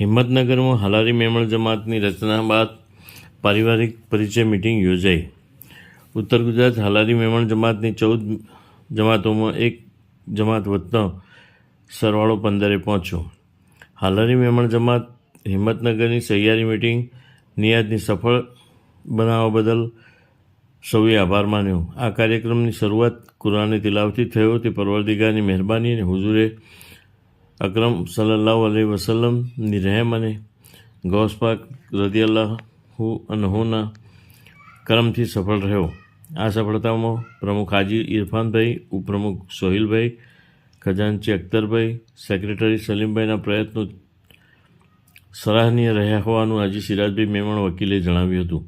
હિંમતનગરમાં હાલારી મેમણ જમાતની રચના બાદ પારિવારિક પરિચય મિટિંગ યોજાઈ. ઉત્તર ગુજરાત હાલારી મેમણ જમાતની ચૌદ જમાતોમાં એક જમાત વધતા સરવાળો પંદરે પહોંચ્યો. હાલારી મેમણ જમાત હિંમતનગરની સહિયારી મિટિંગ નિયાતની સફળ બનાવવા બદલ સૌએ આભાર માન્યો. આ કાર્યક્રમની શરૂઆત કુરાને તિલાવથી થયો. તે પરવરદિગારની મહેરબાની અને હુઝુરે અકરમ સલ્લાહ અલી વસલ્લમની રહેમ અને ગૌસપાક રદિયલ્લાહુ અનહુના કરમથી સફળ રહ્યો. આ સફળતામાં પ્રમુખ હાજી ઇરફાનભાઈ, ઉપપ્રમુખ સોહિલભાઈ, ખજાનચી અખ્તરભાઈ, સેક્રેટરી સલીમભાઈના પ્રયત્નો સરાહનીય રહ્યા હોવાનું આજે સિરાજભાઈ મેમણ વકીલે જણાવ્યું હતું.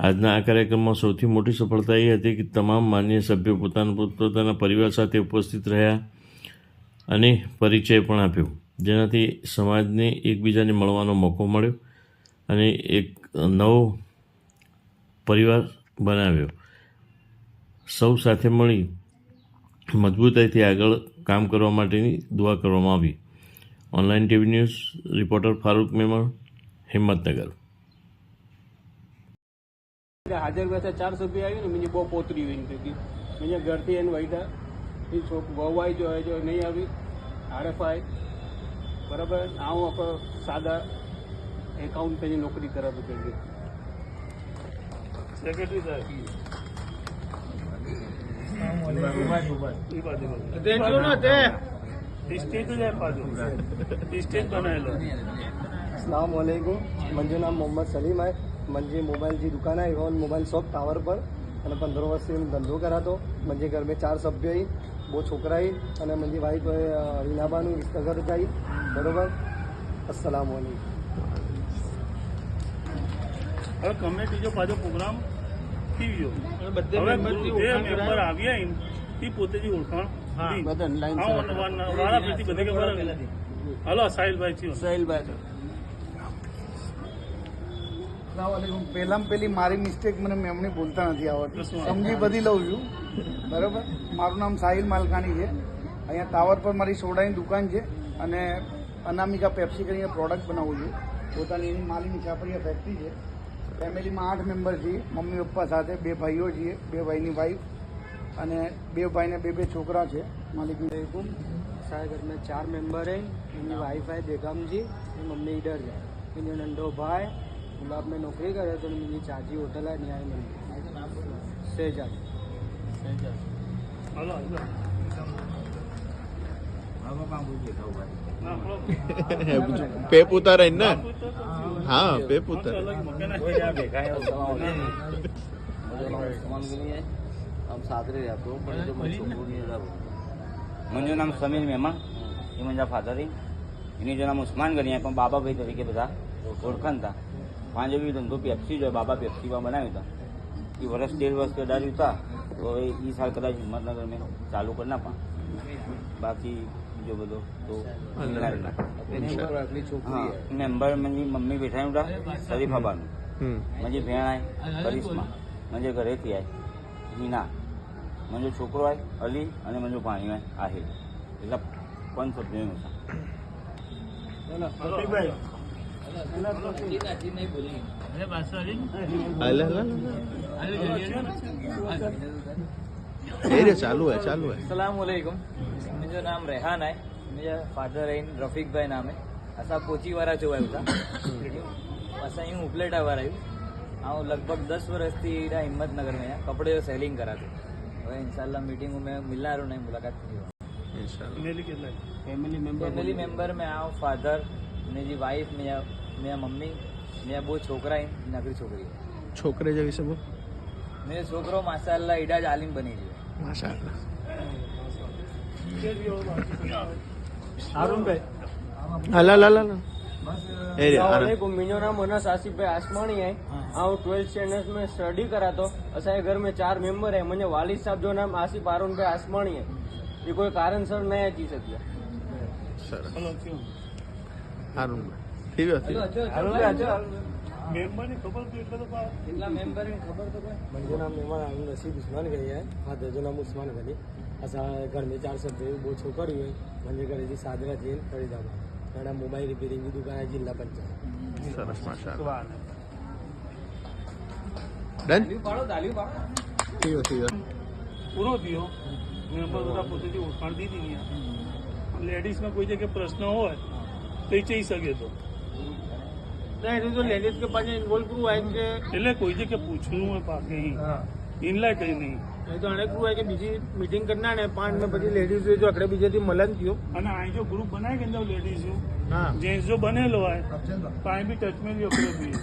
આજના આ કાર્યક્રમમાં સૌથી મોટી સફળતા એ હતી કે તમામ માન્ય સભ્યો પોતાના પોતપોતાના પરિવાર સાથે ઉપસ્થિત રહ્યા. અને પરિચય પણ આપ્યો. જેનાથી સમાજને એકબીજાને મળવાનો મોકો મળ્યો અને એક નવો પરિવાર બનાવ્યો. સૌ સાથે મળી મજબૂતાઈથી આગળ કામ કરવા માટેની દુઆ કરવામાં આવી. Online TV news, reporter Farooq Memon, Himmatnagar. હાજર બેઠા ચાર સભ્ય આવી ને બહુ પોતરી હોય ઘરથી એને વહીતા એ છોક વવાઈ જોઈએ જો નહીં આવી. આરએફઆઈ બરાબર? આ હું આપણે સાદા એકાઉન્ટની નોકરી કરાવી જોઈએ સેક્રેટરી સાહેબ? મંજુ નામ મોહમ્મદ સલીમ આય. મંજી મોબાઈલની દુકાન આવી મોબાઈલ શોપ ટાવર પર. અને પંદર વર્ષથી ધંધો કરાતો. મંજે ઘર મેં ચાર સભ્યો બહુ છોકરાએ અને મંજી વાઈફોએ રીનાબાનું ઘર જાય બરોબર? અસલામ હવે કમે બીજો પાછો પ્રોગ્રામ થઈ ગયો? હવે જે મેમ્બર આવ્યા એમ તે પોતેની ઓળખાણ સાહિલભાઈ સાહિલભાઈ પહેલામાં પહેલી મારી મિસ્ટેક મને મેમણી બોલતા નથી આવડતી. સમજી બધી લઉં છું. બરાબર મારું નામ સાહિલ માલકાની છે અહીંયા ટાવર પર મારી સોડાની દુકાન છે અને અનામિકા પેપ્સી કરીને પ્રોડક્ટ બનાવું છું પોતાની એની માલીની છાપરીયા ફેક્ટરી છે ફેમિલીમાં આઠ મેમ્બર છીએ મમ્મી પપ્પા સાથે બે ભાઈઓ છીએ બે ભાઈની વાઈફ અને બે ભાઈને બે બે છોકરા છે માલિકની वालेकुम असांजे घर में चार मेंबर आहिनि मुंहिंजी वाइफ आहे बेगम जी ऐं मम्मी ईडर आहे मुंहिंजो नंढो भाउ आहे गुलाब में नौकिरी करे थो मुंहिंजी चाची होटल आहे न्याय मंडी सेजाद હાલો હાલો. હા, હાલો. पेप उतार है ना? हाँ पेप उतार। मुझे नाम समीर मेमा ये मुझा फादर है। इन जो नाम उस्मान गनी है बाबा भाई तरीके बता ओखन था। पाँच भी धंधो पेप्सी जो बाबा पेप्सी का बनाया था। वर्ष डेढ़ वर्ष के डर था। તો હવે એ સાલ કદાચ હિંમતનગર મેં ચાલુ કરી નાખવા બાકી બીજો બધો તો મેમ્બર મંજી મમ્મી બેઠાનું તા શરીફાબાનું મંજી ભેણ આય કરિશ્મા. મંજે ઘરેથી આય હિના. મંજો છોકરો આય અલી અને મંજો ભાણી આય આહે એટલે પાંચ સભ્યો હતા અલે અલે. હાલે એ રે ચાલુ હે ચાલુ હે असलकुम मुंहिंजो नाम रेहान आहे मुंहिंजा फादर आहिनि रफ़ीक भाई नाम आहे असां कोची वारा जो आहियूं था असां यूं उपलेटा वारा आहियूं ऐं लॻभॻि दस વર્ષથી એડા હિંમતનગર में आहियां कपिड़े जो सेलिंग करा थो હવે ઇન્શાલ્લાહ મીટિંગો में मिलणार નહીં मुलाकात थी ઇન્શાલ્લાહ મેલી કેટલા ફેમિલી મેમ્બર फैमिली मेंबर में आऊं फादर मुंहिंजी वाइफ मुंहिंजा मुंहिंजा मम्मी मुंहिंजा ॿ छोकिरा आहिनि नगरी छोकिरी आहे છોકરે જે વિશે બોલ मुंहिंजो छोकिरो माशाल्लाह एॾा ज आलिम बनी वियो आहे માશાઅલ્લાહ હાલ હાલ હાલ હાલ એ રે આનંદ वालेकुम मुंहिंजो नाम अनस आसिफ भाई आसमानी आहे ऐं ट्वेल्थ स्टैंडर्ड में स्टडी करा थो असांजे घर में चार मेंबर आहे मुंहिंजे वालिद साहब जो नाम आसिफ हारून भाई आसमानी आहे ये कोई कारण सर न अची सघिया સરસ હાલો થયો સારું થઈ ગયો થઈ ગયો. મેમ્બરને ખબર તો એટલે તો કેટલા મેમ્બર ખબર તો કોઈ? જેના મહેમાન આમ નસીબ ઉસ્માન ગઈ હે. હા દર્જનામ ઉસ્માન ગઈ અસા ઘર મેં ચાર સભ્ય કર્યું હોય. મને ઘરેથી સાદરા જઈને ખરીદામાં અને મોબાઈલ રિપેરિંગની દુકાન જિલ્લા પંચાયત. સરસ થયો થયો. પૂરો થયો. મેમ્બર બધા પોતેથી ઓળખાણ દીધી લેડીઝનો કોઈ જગ્યાએ પ્રશ્ન હોય તો એ જઈ શકે તો. नहीं तो लेडीज के पास इन्वॉल्व क्रू आए એટલે કોઈ જે કે પૂછવું હોય પાસે ઇનલા કઈ નહીં. એ તો અનેક હોય કે બીજી મીટિંગ કરના ને પાંચ ને બધી લેડીઝ જો આપણે બીજેથી મલન થયો. અને અહીં જો ગ્રુપ બનાવી ગયેલો લેડીઝ હા. જેન્ટ્સ જો બનેલો હોય તો અહીં બી ટચમાં બી. આપણે બી